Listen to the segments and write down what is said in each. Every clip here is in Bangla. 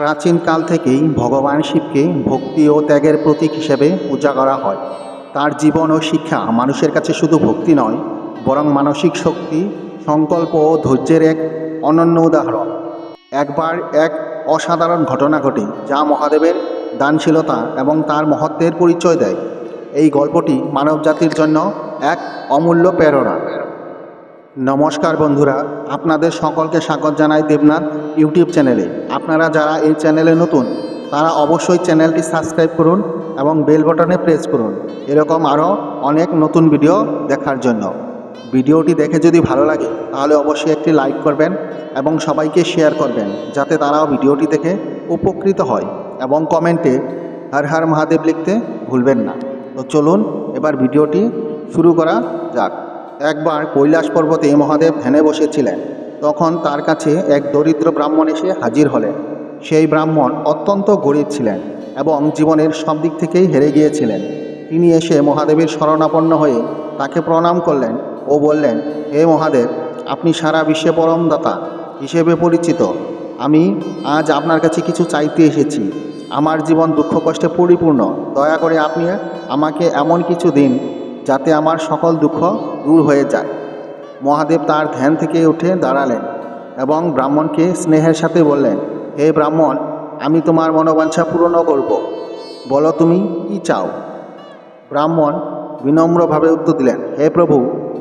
প্রাচীনকাল থেকেই ভগবান শিবকে ভক্তি ও ত্যাগের প্রতীক হিসেবে পূজা করা হয়। তার জীবন ও শিক্ষা মানুষের কাছে শুধু ভক্তি নয়, বরং মানসিক শক্তি, সংকল্প ও ধৈর্যের এক অনন্য উদাহরণ। একবার এক অসাধারণ ঘটনা ঘটে, যা মহাদেবের দানশীলতা এবং তার মহত্বের পরিচয় দেয়। এই গল্পটি মানবজাতির জন্য এক অমূল্য প্রেরণা। নমস্কার বন্ধুরা, আপনাদের সকলকে স্বাগত জানাই দেবনাথ ইউটিউব চ্যানেলে। আপনারা যারা এই চ্যানেলে নতুন, তারা অবশ্যই চ্যানেলটি সাবস্ক্রাইব করুন এবং বেল বাটনে প্রেস করুন। এরকম আরও অনেক নতুন ভিডিও দেখার জন্য। ভিডিওটি দেখে যদি ভালো লাগে, তাহলে অবশ্যই একটি লাইক করবেন এবং সবাইকে শেয়ার করবেন, যাতে তারাও ভিডিওটি দেখে উপকৃত হয় এবং কমেন্টে হর হর মহাদেব লিখতে ভুলবেন না। তো চলুন, এবার ভিডিওটি শুরু করা যাক। একবার কৈলাস পর্বতে মহাদেব ধ্যানে বসেছিলেন। তখন তার কাছে এক দরিদ্র ব্রাহ্মণ এসে হাজির হলেন। সেই ব্রাহ্মণ অত্যন্ত গরিব ছিলেন এবং জীবনের সব দিক থেকেই হেরে গিয়েছিলেন। তিনি এসে মহাদেবের শরণাপন্ন হয়ে তাকে প্রণাম করলেন ও বললেন, হে মহাদেব, আপনি সারা বিশ্বে পরমদাতা হিসেবে পরিচিত। আমি আজ আপনার কাছে কিছু চাইতে এসেছি। আমার জীবন দুঃখ কষ্টে পরিপূর্ণ। দয়া করে আপনি আমাকে এমন কিছু দিন যাতে আমার সকল দুঃখ দূর হয়ে যায়। মহাদেব তার ধ্যান থেকে উঠে দাঁড়ালেন এবং ব্রাহ্মণকে স্নেহের সাথে বললেন, হে ব্রাহ্মণ, আমি তোমার মনোবাঞ্ছা পূরণ করব। বলো তুমি কি চাও? ব্রাহ্মণ বিনম্রভাবে উত্তর দিলেন, হে প্রভু,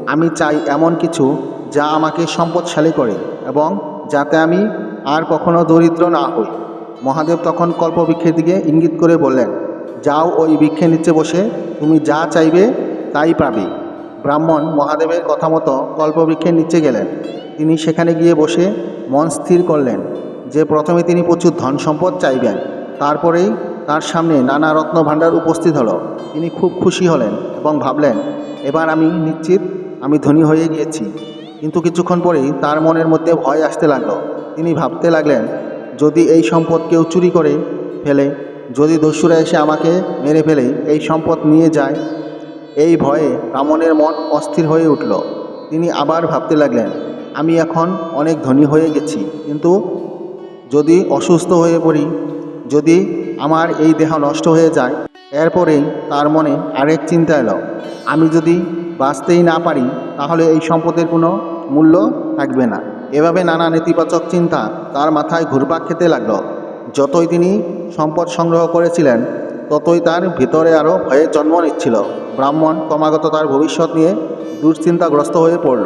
আমি চাই এমন কিছু যা আমাকে সম্পদশালী করে এবং যাতে আমি আর কখনো দরিদ্র না হই। মহাদেব তখন কল্পবৃক্ষের দিকে ইঙ্গিত করে বললেন, যাও ওই বৃক্ষের নিচে বসে, তুমি যা চাইবে তাই পাবে। ব্রাহ্মণ মহাদেবের কথা মতো কল্পবৃক্ষের নিচে গেলেন। তিনি সেখানে গিয়ে বসে মন স্থির করলেন যে প্রথমে তিনি প্রচুর ধন সম্পদ চাইবেন, তারপরেই তার সামনে নানা রত্ন ভাণ্ডার উপস্থিত হলো। তিনি খুব খুশি হলেন এবং ভাবলেন, এবার আমি নিশ্চিত আমি ধনী হয়ে গিয়েছি। কিন্তু কিছুক্ষণ পরেই তার মনের মধ্যে ভয় আসতে লাগল। তিনি ভাবতে লাগলেন, যদি এই সম্পদ কেউ চুরি করে ফেলে, যদি দস্যুরা এসে আমাকে মেরে ফেলে, এই সম্পদ নিয়ে যায় এই ভয়ে রামনের মন অস্থির হয়ে উঠল। তিনি আবার ভাবতে লাগলেন, আমি এখন অনেক ধনী হয়ে গেছি, কিন্তু যদি অসুস্থ হয়ে পড়ি, যদি আমার এই দেহ নষ্ট হয়ে যায় এরপরেই তার মনে আরেক চিন্তা এলো। আমি যদি বাঁচতেই না পারি, তাহলে এই সম্পদের কোনো মূল্য থাকবে না। এভাবে নানা নেতিবাচক চিন্তা তার মাথায় ঘুরপাক খেতে লাগল। যতই তিনি সম্পদ সংগ্রহ করেছিলেন, ততই তার ভিতরে আরও ভয়ের জন্ম নিচ্ছিল। ব্রাহ্মণ ক্রমাগত তার ভবিষ্যৎ নিয়ে দুশ্চিন্তাগ্রস্ত হয়ে পড়ল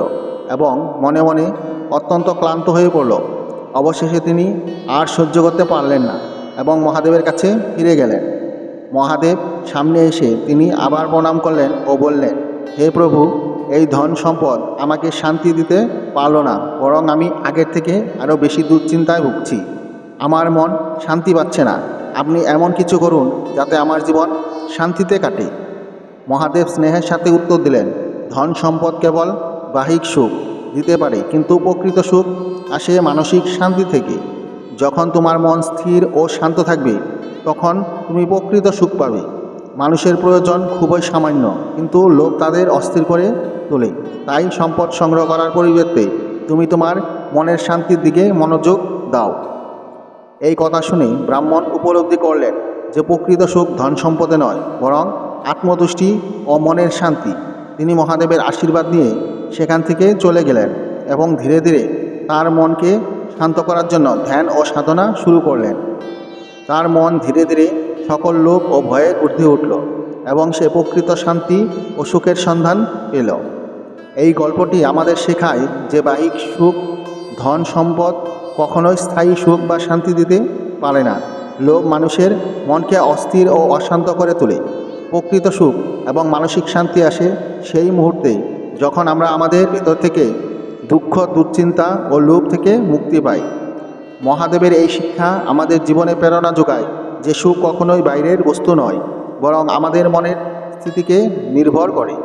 এবং মনে মনে অত্যন্ত ক্লান্ত হয়ে পড়ল। অবশেষে তিনি আর সহ্য করতে পারলেন না এবং মহাদেবের কাছে ফিরে গেলেন। মহাদেব সামনে এসে তিনি আবার প্রণাম করলেন ও বললেন, হে প্রভু, এই ধন সম্পদ আমাকে শান্তি দিতে পারল না, বরং আমি আগের থেকে আরও বেশি দুশ্চিন্তায় ভুগছি। আমার মন শান্তি পাচ্ছে না। আপনি এমন কিছু করুন যাতে আমার জীবন শান্তিতে কাটে। মহাদেব স্নেহের সাথে উত্তর দিলেন, ধন সম্পদ কেবল বাহিক সুখ দিতে পারে, কিন্তু প্রকৃত সুখ আসে মানসিক শান্তি থেকে। যখন তোমার মন স্থির ও শান্ত থাকবে, তখন তুমি প্রকৃত সুখ পাবে। মানুষের প্রয়োজন খুবই সামান্য, কিন্তু লোক তাদের অস্থির করে তোলে। তাই সম্পদ সংগ্রহ করার পরিবর্তে তুমি তোমার মনের শান্তির দিকে মনোযোগ দাও। এই কথা শুনে ব্রাহ্মণ উপলব্ধি করলেন যে প্রকৃত সুখ ধন সম্পদে নয়, বরং আত্মতুষ্টি ও মনের শান্তি। তিনি মহাদেবের আশীর্বাদ নিয়ে সেখান থেকে চলে গেলেন এবং ধীরে ধীরে তার মনকে শান্ত করার জন্য ধ্যান ও সাধনা শুরু করলেন। তার মন ধীরে ধীরে সকল লোভ ও ভয়ে ঊর্ধ্বে উঠল এবং সে প্রকৃত শান্তি ও সুখের সন্ধান পেল। এই গল্পটি আমাদের শেখায় যে বাহিক সুখ, ধন সম্পদ কখনোই স্থায়ী সুখ বা শান্তি দিতে পারে না। লোভ মানুষের মনকে অস্থির ও অশান্ত করে তোলে। প্রকৃত সুখ এবং মানসিক শান্তি আসে সেই মুহূর্তে যখন আমরা আমাদের ভিতর থেকে দুঃখ, দুশ্চিন্তা ও লোভ থেকে মুক্তি পাই। মহাদেবের এই শিক্ষা আমাদের জীবনে প্রেরণা যোগায় যে সুখ কখনোই বাইরের বস্তু নয়, বরং আমাদের মনের স্থিতিকে নির্ভর করে।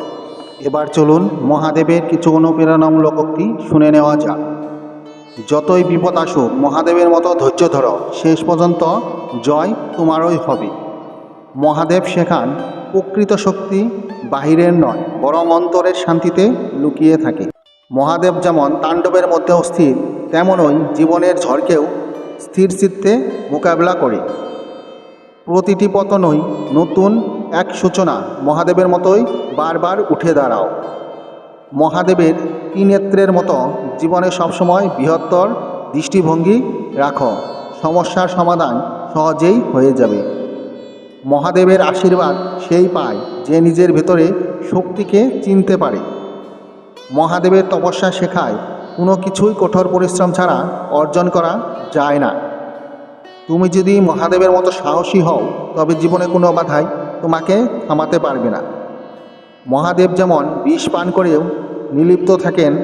এবার চলুন মহাদেবের কিছু অনুপ্রেরণামূলক উক্তি শুনে নেওয়া যাক। যতই বিপদ আসুক, মহাদেবের মতো ধৈর্য ধরো, শেষ পর্যন্ত জয় তোমারই হবে। মহাদেব শেখান প্রকৃত শক্তি বাহিরের নয়, বরং অন্তরের শান্তিতে লুকিয়ে থাকে। মহাদেব যেমন তাণ্ডবের মধ্যে অস্থির, তেমনই জীবনের ঝড়কেও স্থির চিত্তে মোকাবেলা করে। প্রতিটি পতনই নতুন এক সূচনা, মহাদেবের মতোই বারবার উঠে দাঁড়াও। মহাদেবের ত্রিনেত্রের মতো জীবনে সবসময় বৃহত্তর দৃষ্টিভঙ্গি রাখো, সমস্যার সমাধান সহজেই হয়ে যাবে। মহাদেবের আশীর্বাদ সেই পায় যে নিজের ভেতরে শক্তিকে চিনতে পারে। মহাদেবের তপস্যা শেখায়, কোনো কিছুই কঠোর পরিশ্রম ছাড়া অর্জন করা যায় না। তুমি যদি মহাদেবের মতো সাহসী হও, তবে জীবনে কোনো বাধাই তোমাকে থামাতে পারবে না। মহাদেব যেমন বিষ পান করেও নিলিপ্ত থাকেন,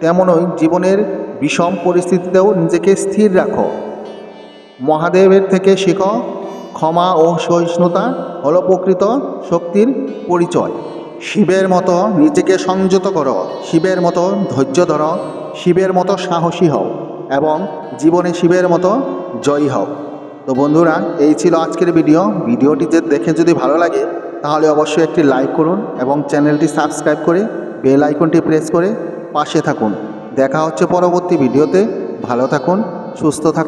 তেমনই জীবনের বিষম পরিস্থিতিতেও নিজেকে স্থির রাখো। মহাদেবের থেকে শেখো ক্ষমা ও সহিষ্ণুতা হল প্রকৃত শক্তির পরিচয়। শিবের মতো নিজেকে সংযত করো, শিবের মতো ধৈর্য ধরো, শিবের মতো সাহসী হও এবং জীবনে শিবের মতো জয়ী হও। তো বন্ধুরা, এই ছিল আজকের ভিডিও। ভিডিওটি যে দেখে যদি ভালো লাগে, তাহলে অবশ্যই একটি লাইক করুন এবং চ্যানেলটি সাবস্ক্রাইব করে বেল আইকনটি প্রেস করে পাশে থাকুন। দেখা হচ্ছে পরবর্তী ভিডিওতে। ভালো থাকুন, সুস্থ থাকুন।